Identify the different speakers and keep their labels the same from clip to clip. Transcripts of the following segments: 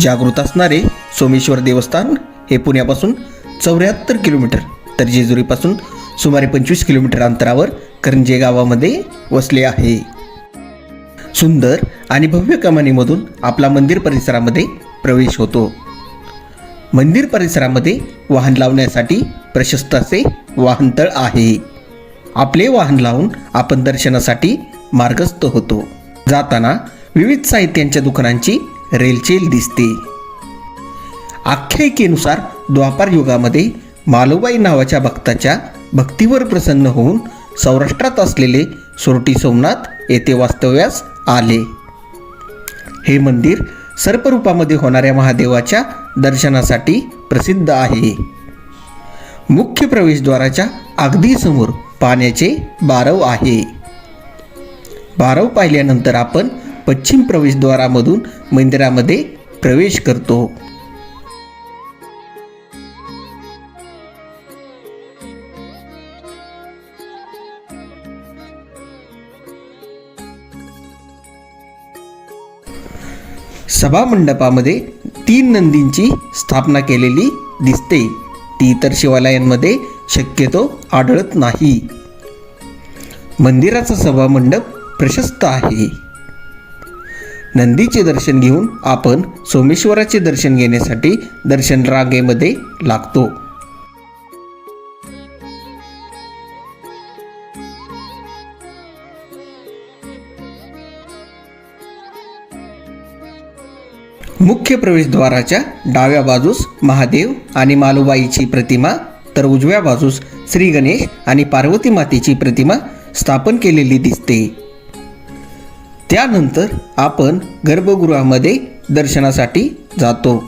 Speaker 1: जागृत असणारे सोमेश्वर देवस्थान हे पुण्यापासून चौऱ्याहत्तर किलोमीटर तर जेजुरीपासून सुमारे पंचवीस किलोमीटर अंतरावर करंजे गावामध्ये वसले आहे. सुंदर आणि भव्य कमानीमधून आपला मंदिर परिसरामध्ये प्रवेश होतो. मंदिर परिसरामध्ये वाहन लावण्यासाठी प्रशस्त असे वाहनतळ आहे. आपले वाहन लावून आपण दर्शनासाठी मार्गस्थ होतो. जाताना विविध साहित्यांच्या दुकानांची रेलचेल दिसते. आख्यायिकेनुसार द्वापार युगामध्ये मालोबाई नावाच्या भक्ताच्या भक्तीवर प्रसन्न होऊन सौराष्ट्रात असलेले सोरटी सोमनाथ येथे वास्तव्यास आले. हे मंदिर सर्परूपामध्ये होणाऱ्या महादेवाच्या दर्शनासाठी प्रसिद्ध आहे. मुख्य प्रवेशद्वाराच्या अगदी समोर पाण्याचे बारव आहे. बारव पाहिल्यानंतर आपण पश्चिम प्रवेशद्वारामधून मंदिरामध्ये प्रवेश करतो. सभामंडपामध्ये तीन नंदींची स्थापना केलेली दिसते. ती इतर शिवालयांमध्ये शक्यतो आढळत नाही. मंदिराचा सभामंडप प्रशस्त आहे. नंदीचे दर्शन घेऊन आपण सोमेश्वराचे दर्शन घेण्यासाठी दर्शन रांगेमध्ये लागतो. मुख्य प्रवेशद्वाराच्या डाव्या बाजूस महादेव आणि मालुबाईची प्रतिमा तर उजव्या बाजूस श्री गणेश आणि पार्वती मातेची प्रतिमा स्थापन केलेली दिसते. त्यानंतर आपण गर्भगृहामध्ये दर्शनासाठी जातो.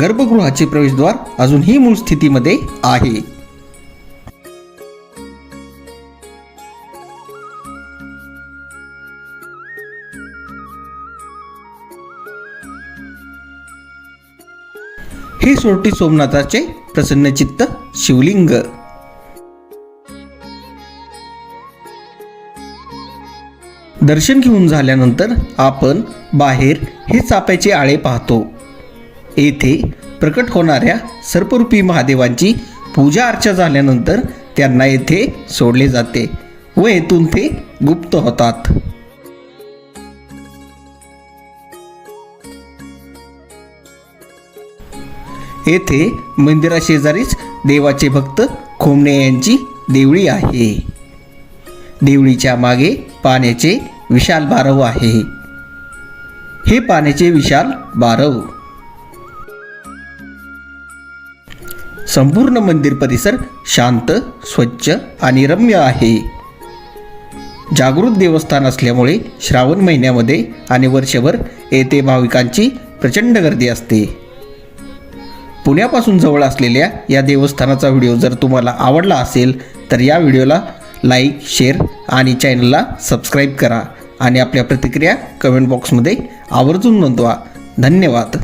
Speaker 1: गर्भगृहाचे प्रवेशद्वार अजूनही मूळ स्थितीमध्ये आहे. हे सोरटी सोमनाथाचे प्रसन्नचित्त शिवलिंग. दर्शन घेऊन झाल्यानंतर आपण बाहेर हे चाप्याचे आळे पाहतो. येथे प्रकट होणाऱ्या सर्परूपी महादेवांची पूजा अर्चा झाल्यानंतर त्यांना येथे सोडले जाते व येथून ते गुप्त होतात. येथे मंदिराशेजारीच देवाचे भक्त खोमणे यांची देवळी आहे. देवळीच्या मागे पाण्याचे विशाल बारव आहे. हे पाण्याचे विशाल बारव. संपूर्ण मंदिर परिसर शांत स्वच्छ आणि रम्य आहे. जागृत देवस्थान असल्यामुळे श्रावण महिन्यामध्ये आणि वर्षभर येथे भाविकांची प्रचंड गर्दी असते. पुण्यापासून जवळ असलेल्या या देवस्थानाचा व्हिडिओ जर तुम्हाला आवडला असेल तर या व्हिडिओला लाईक शेअर आणि चॅनलला सबस्क्राईब करा. आणि आपल्या प्रतिक्रिया कमेंट बॉक्समध्ये आवर्जून नोंदवा. धन्यवाद.